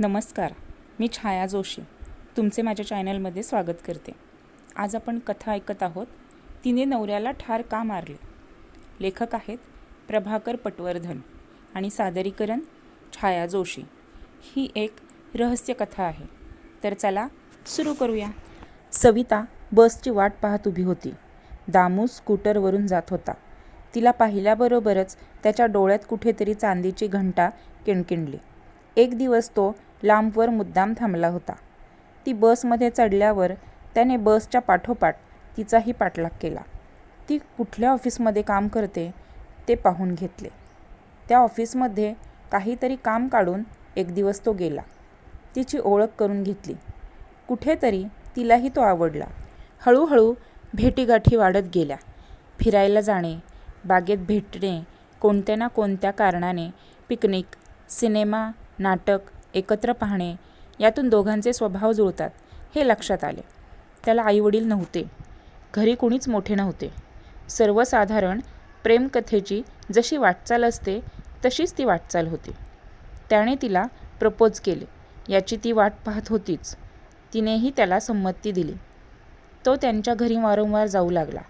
नमस्कार मी छाया जोशी. तुमचे माझ्या चॅनलमध्ये स्वागत करते. आज आपण कथा ऐकत आहोत तिने नवऱ्याला ठार का मारले? लेखक आहेत प्रभाकर पटवर्धन आणि सादरीकरण छाया जोशी. ही एक रहस्य कथा आहे. तर चला सुरू करूया. सविता बसची वाट पाहत उभी होती. दामू स्कूटरवरून जात होता. तिला पाहिल्याबरोबरच त्याच्या डोळ्यात कुठेतरी चांदीची घंटा किणकिणली. एक दिवस तो लांबवर मुद्दाम थांबला होता. ती बसमध्ये चढल्यावर त्याने बसच्या पाठोपाठ तिचाही पाठलाग केला. ती कुठल्या ऑफिसमध्ये काम करते ते पाहून घेतले. त्या ऑफिसमध्ये काहीतरी काम काढून एक दिवस तो गेला. तिची ओळख करून घेतली. कुठेतरी तिलाही तो आवडला. हळूहळू भेटीगाठी वाढत गेल्या. फिरायला जाणे बागेत भेटणे कोणत्या ना कोणत्या कारणाने पिकनिक सिनेमा नाटक एकत्र पाहणे यातून दोघांचे स्वभाव जुळतात हे लक्षात आले. त्याला आईवडील नव्हते. घरी कुणीच मोठे नव्हते. सर्वसाधारण प्रेमकथेची जशी वाटचाल असते तशीच ती वाटचाल होती. त्याने तिला प्रपोज केले. याची ती वाट पाहत होतीच. तिनेही त्याला संमती दिली. तो त्यांच्या घरी वारंवार जाऊ लागला.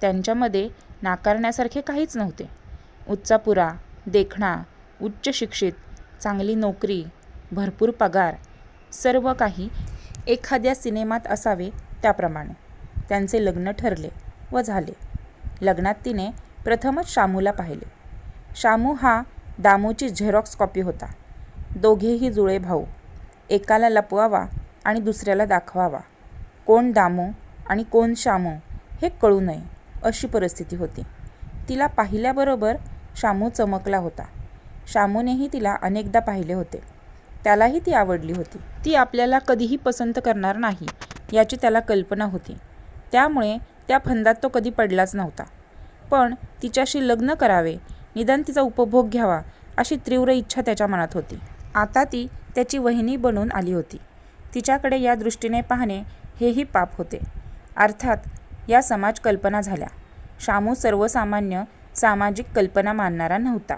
त्यांच्यामध्ये नाकारण्यासारखे काहीच नव्हते. उच्चापुरा देखणा उच्च शिक्षित चांगली नोकरी भरपूर पगार सर्व काही एखाद्या सिनेमात असावे त्याप्रमाणे. त्यांचे लग्न ठरले व झाले. लग्नात तिने प्रथमच शामूला पाहिले. शामू हा दामूची झेरॉक्स कॉपी होता. दोघेही जुळे भाऊ. एकाला लपवावा आणि दुसऱ्याला दाखवावा. कोण दामू आणि कोण शामू हे कळू नये अशी परिस्थिती होती. तिला पाहिल्याबरोबर शामू चमकला होता. शामूनेही तिला अनेकदा पाहिले होते. त्यालाही ती आवडली होती. ती आपल्याला कधीही पसंत करणार नाही याची त्याला कल्पना होती. त्यामुळे त्या फंदात तो कधी पडलाच नव्हता. पण तिच्याशी लग्न करावे निदान तिचा उपभोग घ्यावा अशी तीव्र इच्छा त्याच्या मनात होती. आता ती त्याची वहिनी बनून आली होती. तिच्याकडे या दृष्टीने पाहणे हेही पाप होते. अर्थात या समाज कल्पना झाल्या. शामू सर्वसामान्य सामाजिक कल्पना मानणारा नव्हता.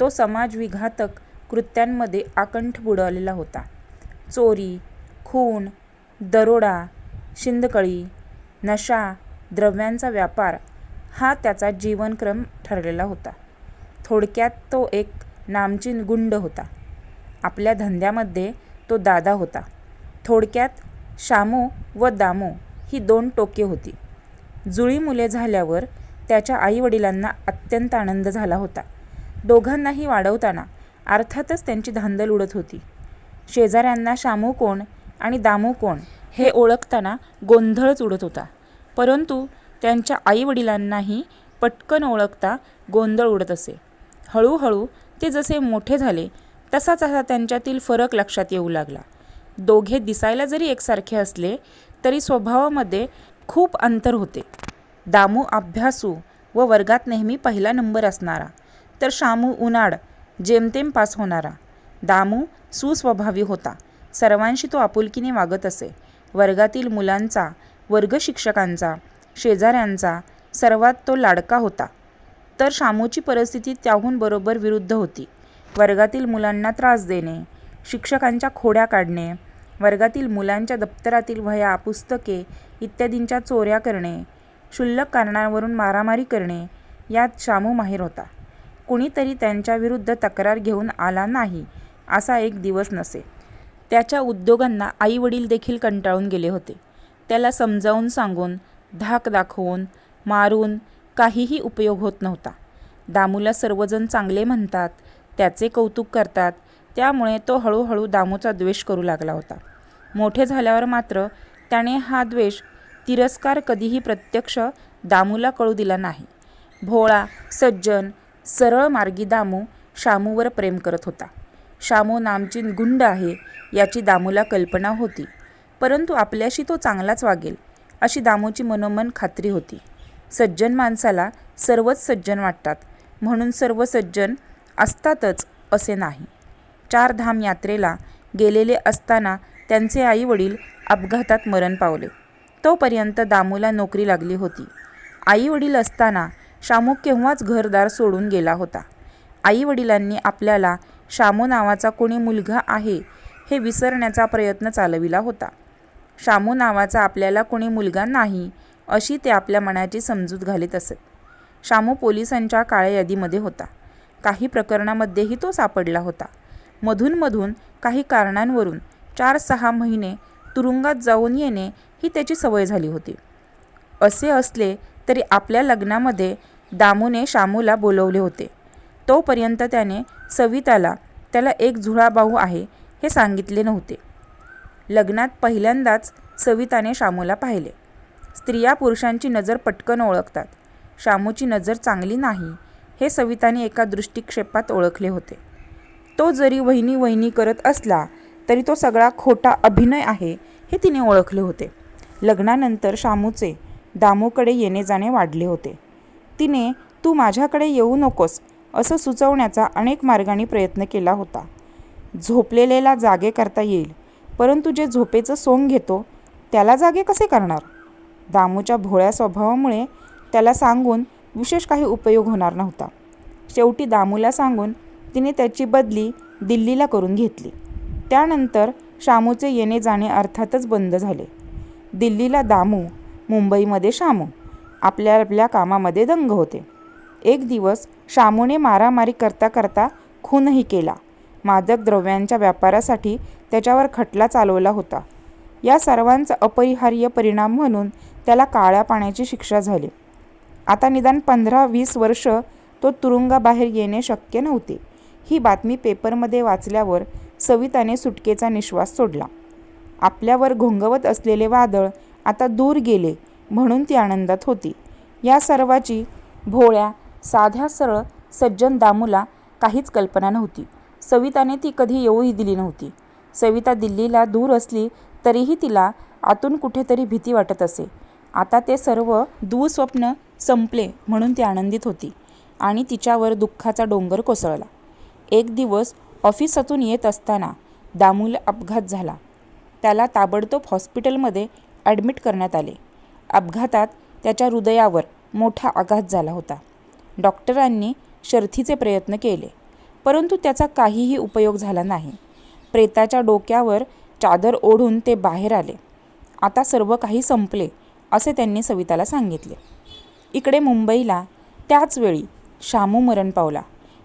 तो समाजविघातक कृत्यांमध्ये आकंठ बुडवलेला होता. चोरी खून दरोडा शिंदकळी नशा द्रव्यांचा व्यापार हा त्याचा जीवनक्रम ठरलेला होता. थोडक्यात तो एक नामचीन गुंड होता. आपल्या धंद्यामध्ये तो दादा होता. थोडक्यात शामो व दामो ही दोन टोके होती. जुळी मुले झाल्यावर त्याच्या आईवडिलांना अत्यंत आनंद झाला होता. दोघांनाही वाढवताना अर्थातच त्यांची धांदल उडत होती. शेजाऱ्यांना शामू कोण आणि दामू कोण हे ओळखताना गोंधळच उडत होता. परंतु त्यांच्या आईवडिलांनाही पटकन ओळखता गोंधळ उडत असे. हळूहळू ते जसे मोठे झाले तसा तसा त्यांच्यातील फरक लक्षात येऊ लागला. दोघे दिसायला जरी एकसारखे असले तरी स्वभावामध्ये खूप अंतर होते. दामू अभ्यासू व वर्गात नेहमी पहिला नंबर असणारा. तर शामू उन्हाड जेमतेम पास होणारा. दामू सुस्वभावी होता. सर्वांशी तो आपुलकीने वागत असे. वर्गातील मुलांचा वर्ग शिक्षकांचा शेजाऱ्यांचा सर्वात तो लाडका होता. तर शामूची परिस्थिती त्याहून बरोबर विरुद्ध होती. वर्गातील मुलांना त्रास देणे शिक्षकांच्या खोड्या काढणे वर्गातील मुलांच्या दप्तरातील वह्या पुस्तके इत्यादींच्या चोऱ्या करणे क्षुल्लक कारणांवरून मारामारी करणे यात शामू माहीर होता. कुणीतरी त्यांच्याविरुद्ध तक्रार घेऊन आला नाही असा एक दिवस नसे. त्याच्या उद्योगांना आईवडील देखील कंटाळून गेले होते. त्याला समजावून सांगून धाक दाखवून मारून काहीही उपयोग होत नव्हता. दामूला सर्वजण चांगले म्हणतात त्याचे कौतुक करतात त्यामुळे तो हळूहळू दामूचा द्वेष करू लागला होता. मोठे झाल्यावर मात्र त्याने हा द्वेष तिरस्कार कधीही प्रत्यक्ष दामूला कळू दिला नाही. भोळा सज्जन सरळ मार्गी दामू शामूवर प्रेम करत होता. शामू नामचीन गुंड आहे याची दामूला कल्पना होती. परंतु आपल्याशी तो चांगलाच वागेल अशी दामूची मनोमन खात्री होती. सज्जन माणसाला सर्वच सज्जन वाटतात म्हणून सर्व सज्जन असतातच असे नाही. चार धाम यात्रेला गेलेले असताना त्यांचे आईवडील अपघातात मरण पावले. तोपर्यंत दामूला नोकरी लागली होती. आईवडील असताना शामू केव्हाच घरदार सोडून गेला होता. आईवडिलांनी आपल्याला शामू नावाचा कोणी मुलगा आहे हे विसरण्याचा प्रयत्न चालविला होता. शामू नावाचा आपल्याला कोणी मुलगा नाही अशी ते आपल्या मनाची समजूत घालीत असत शामू पोलिसांच्या काळ्या यादीमध्ये होता. काही प्रकरणामध्येही तो सापडला होता. मधूनमधून काही कारणांवरून चार सहा महिने तुरुंगात जाऊन येणे ही त्याची सवय झाली होती. असे असले तरी आपल्या लग्नामध्ये दामूने शामूला बोलवले होते. तोपर्यंत त्याने सविताला त्याला एक जुळा भाऊ आहे हे सांगितले नव्हते. लग्नात पहिल्यांदाच सविताने शामूला पाहिले. स्त्रिया पुरुषांची नजर पटकन ओळखतात. शामूची नजर चांगली नाही हे सविताने एका दृष्टिक्षेपात ओळखले होते. तो जरी वहिनी वहिनी करत असला तरी तो सगळा खोटा अभिनय आहे हे तिने ओळखले होते. लग्नानंतर शामूचे दामूकडे येणे जाणे वाढले होते. तिने तू माझ्याकडे येऊ नकोस असं सुचवण्याचा अनेक मार्गांनी प्रयत्न केला होता. झोपलेलेला जागे करता येईल परंतु जे झोपेचं सोंग घेतो त्याला जागे कसे करणार? दामूच्या भोळ्या स्वभावामुळे त्याला सांगून विशेष काही उपयोग होणार नव्हता. शेवटी दामूला सांगून तिने त्याची बदली दिल्लीला करून घेतली. त्यानंतर शामूचे येणे जाणे अर्थातच बंद झाले. दिल्लीला दामू मुंबईमध्ये शामू. आपल्या आपल्या कामामध्ये दंग होते. एक दिवस शामूने मारामारी करता करता खूनही केला. मादक द्रव्यांच्या व्यापारासाठी त्याच्यावर खटला चालवला होता. या सर्वांचा अपरिहार्य परिणाम म्हणून त्याला काळ्या पाण्याची शिक्षा झाली. आता निदान पंधरा वीस वर्ष तो तुरुंगाबाहेर येणे शक्य नव्हते. ही बातमी पेपरमध्ये वाचल्यावर सविताने सुटकेचा निश्वास सोडला. आपल्यावर घोंगवत असलेले वादळ आता दूर गेले म्हणून ती आनंदात होती. या सर्वाची भोळ्या साध्या सरळ सज्जन दामूला काहीच कल्पना नव्हती. सविताने ती कधी येऊही दिली नव्हती. सविता दिल्लीला दूर असली तरीही तिला आतून कुठेतरी भीती वाटत असे. आता ते सर्व दुःस्वप्न संपले म्हणून ती आनंदित होती आणि तिच्यावर दुःखाचा डोंगर कोसळला. एक दिवस ऑफिसातून येत असताना दामूला अपघात झाला. त्याला ताबडतोब हॉस्पिटलमध्ये ॲडमिट करण्यात आले. अपघातात त्याच्या हृदयावर मोठा आघात झाला होता. डॉक्टरांनी शर्थीचे प्रयत्न केले परंतु त्याचा काहीही उपयोग झाला नाही. प्रेताच्या डोक्यावर चादर ओढून ते बाहेर आले. आता सर्व काही संपले असे त्यांनी सविताला सांगितले. इकडे मुंबईला त्याचवेळी शामू मरण पावला.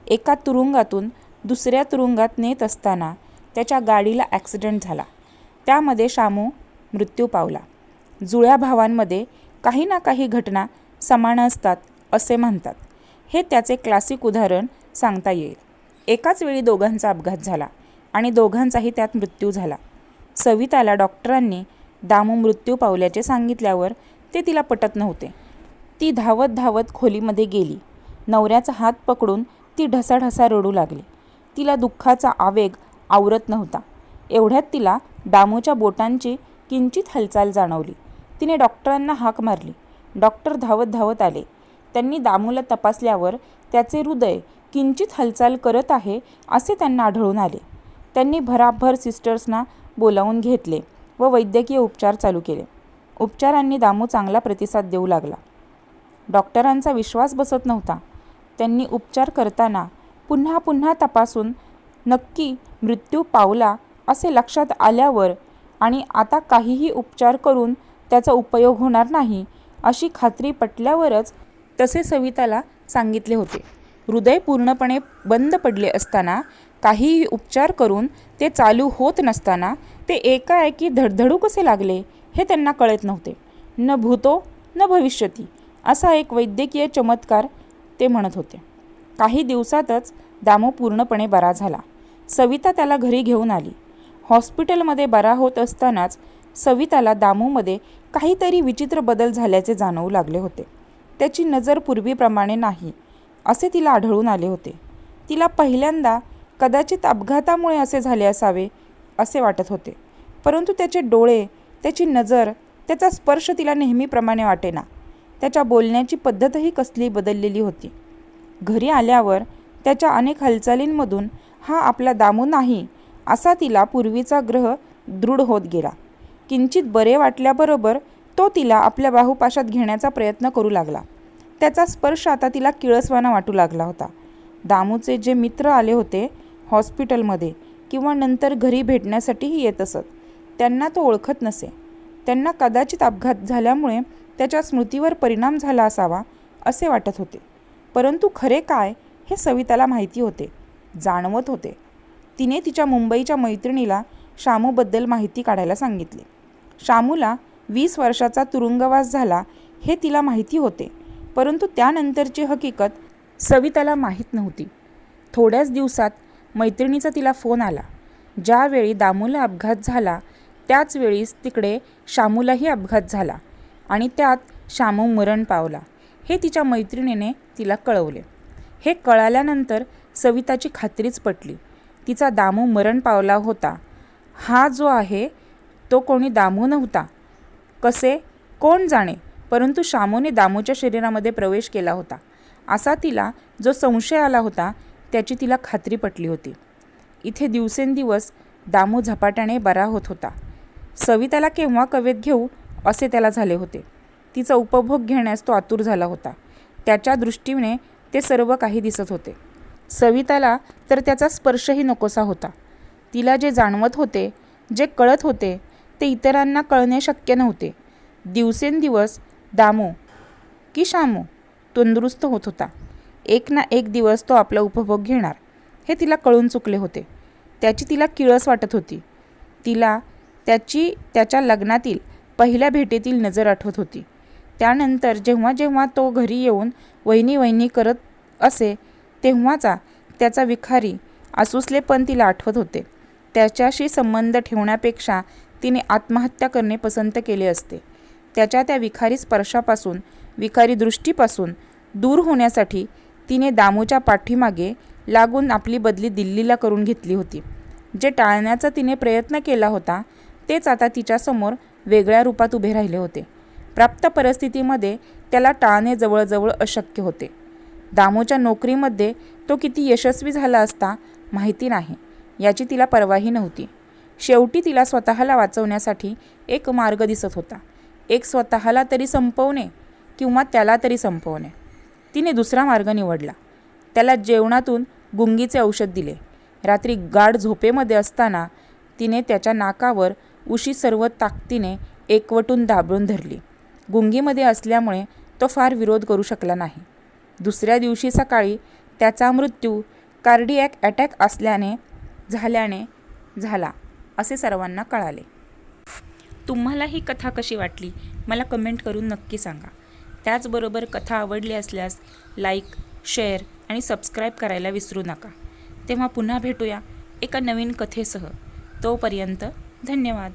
एका तुरुंगातून दुसऱ्या तुरुंगात नेत असताना त्याच्या गाडीला ॲक्सिडेंट झाला. त्यामध्ये शामू मृत्यू पावला. जुळ्या भावांमध्ये काही ना काही घटना समान असतात असे म्हणतात. हे त्याचे क्लासिक उदाहरण सांगता येईल. एकाच वेळी दोघांचा अपघात झाला आणि दोघांचाही त्यात मृत्यू झाला. सविताला डॉक्टरांनी दामू मृत्यू पावल्याचे सांगितल्यावर ते तिला पटत नव्हते. ती धावत धावत खोलीमध्ये गेली. नवऱ्याचा हात पकडून ती ढसाढसा रडू लागली. तिला दुःखाचा आवेग आवरत नव्हता. एवढ्यात तिला दामूच्या बोटांची किंचित हालचाल जाणवली. तिने डॉक्टरांना हाक मारली. डॉक्टर धावत धावत आले. त्यांनी दामूला तपासल्यावर त्याचे हृदय किंचित हालचाल करत आहे असे त्यांना आढळून आले. त्यांनी भराभर सिस्टर्सना बोलावून घेतले व वैद्यकीय उपचार चालू केले. उपचारांनी दामू चांगला प्रतिसाद देऊ लागला. डॉक्टरांचा विश्वास बसत नव्हता. त्यांनी उपचार करताना पुन्हा पुन्हा तपासून नक्की मृत्यू पावला असे लक्षात आल्यावर आणि आता काहीही उपचार करून त्याचा उपयोग होणार नाही अशी खात्री पटल्यावरच तसे सविताला सांगितले होते. हृदय पूर्णपणे बंद पडले असताना काहीही उपचार करून ते चालू होत नसताना ते एकाएकी धडधडू कसे लागले हे त्यांना कळत नव्हते. न भूतो न भविष्यती असा एक वैद्यकीय चमत्कार ते म्हणत होते. काही दिवसातच दामो पूर्णपणे बरा झाला. सविता त्याला घरी घेऊन आली. हॉस्पिटलमध्ये बरा होत असतानाच सविताला दामूमध्ये काहीतरी विचित्र बदल झाल्याचे जाणवू लागले होते. त्याची नजर पूर्वीप्रमाणे नाही असे तिला आढळून आले होते. तिला पहिल्यांदा कदाचित अपघातामुळे असे झाले असावे असे वाटत होते. परंतु त्याचे डोळे त्याची नजर त्याचा स्पर्श तिला नेहमीप्रमाणे वाटेना. त्याच्या बोलण्याची पद्धतही कसली बदललेली होती. घरी आल्यावर त्याच्या अनेक हालचालींमधून हा आपला दामू नाही असा तिला पूर्वीचा ग्रह दृढ होत गेला. किंचित बरे वाटल्याबरोबर तो तिला आपल्या बाहुपाशात घेण्याचा प्रयत्न करू लागला. त्याचा स्पर्श आता तिला किळसवाना वाटू लागला होता. दामूचे जे मित्र आले होते हॉस्पिटलमध्ये किंवा नंतर घरी भेटण्यासाठीही येत असत त्यांना तो ओळखत नसे. त्यांना कदाचित अपघात झाल्यामुळे त्याच्या स्मृतीवर परिणाम झाला असावा असे वाटत होते. परंतु खरे काय हे सविताला माहिती होते जाणवत होते. तिने तिच्या मुंबईच्या मैत्रिणीला शामूबद्दल माहिती काढायला सांगितले. शामूला वीस वर्षाचा तुरुंगवास झाला हे तिला माहिती होते परंतु त्यानंतरची हकीकत सविताला माहीत नव्हती. थोड्याच दिवसात मैत्रिणीचा तिला फोन आला. ज्यावेळी दामूला अपघात झाला त्याच वेळीस तिकडे शामूलाही अपघात झाला आणि त्यात शामू मरण पावला हे तिच्या मैत्रिणीने तिला कळवले. हे कळाल्यानंतर सविताची खात्रीच पटली. तिचा दामू मरण पावला होता. हा जो आहे तो कोणी दामू नव्हता. कसे? कोण जाणे? परंतु शामूने दामूच्या शरीरामध्ये प्रवेश केला होता. असा तिला जो संशय आला होता त्याची तिला खात्री पटली होती. इथे दिवसेंदिवस दामू झपाट्याने बरा होत होता. सविताला केव्हा कवेत घेऊ असे त्याला झाले होते. तिचा उपभोग घेण्यास तो आतुर झाला होता. त्याच्या दृष्टीने ते सर्व काही दिसत होते. सविताला तर त्याचा स्पर्शही नकोसा होता. तिला जे जाणवत होते जे कळत होते ते इतरांना कळणे शक्य नव्हते. दिवसेंदिवस दामू की शामू तंदुरुस्त होत होता. एक ना एक दिवस तो आपला उपभोग घेणार हे तिला कळून चुकले होते. त्याची तिला किळस वाटत होती. तिला त्याची त्याच्या लग्नातील पहिल्या भेटीतील नजर आठवत होती. त्यानंतर जेव्हा जेव्हा तो घरी येऊन वहिनी वहिनी करत असे तेव्हाचा त्याचा विखारी आसुसलेपण तिला आठवत होते. त्याच्याशी संबंध ठेवण्यापेक्षा तिने आत्महत्या करणे पसंत केले असते. त्याच्या त्या विखारी स्पर्शापासून विखारी दृष्टीपासून दूर होण्यासाठी तिने दामूच्या पाठीमागे लागून आपली बदली दिल्लीला करून घेतली होती. जे टाळण्याचा तिने प्रयत्न केला होता तेच आता तिच्यासमोर वेगळ्या रूपात उभे राहिले होते. प्राप्त परिस्थितीमध्ये त्याला टाळणे जवळजवळ अशक्य होते. दामोच्या नोकरीमध्ये तो किती यशस्वी झाला असता माहिती नाही. याची तिला पर्वाही नव्हती. शेवटी तिला स्वतःला वाचवण्यासाठी एक मार्ग दिसत होता. एक स्वतःला तरी संपवणे किंवा त्याला तरी संपवणे. तिने दुसरा मार्ग निवडला. त्याला जेवणातून गुंगीचे औषध दिले. रात्री गाढ झोपेमध्ये असताना तिने त्याच्या नाकावर उशी सर्व ताकदीने एकवटून दाबून धरली. गुंगीमध्ये असल्यामुळे तो फार विरोध करू शकला नाही. दुसऱ्या दिवशी सकाळी त्याचा मृत्यू कार्डियॅक अटॅक असल्याने झाल्याने झाला असे सर्वांना कळाले. तुम्हाला ही कथा कशी वाटली? मला कमेंट करून नक्की सांगा. त्याचबरोबर कथा आवडली असल्यास लाईक शेअर आणि सबस्क्राईब करायला विसरू नका. तेव्हा पुन्हा भेटूया एका नवीन कथेसह. तोपर्यंत धन्यवाद.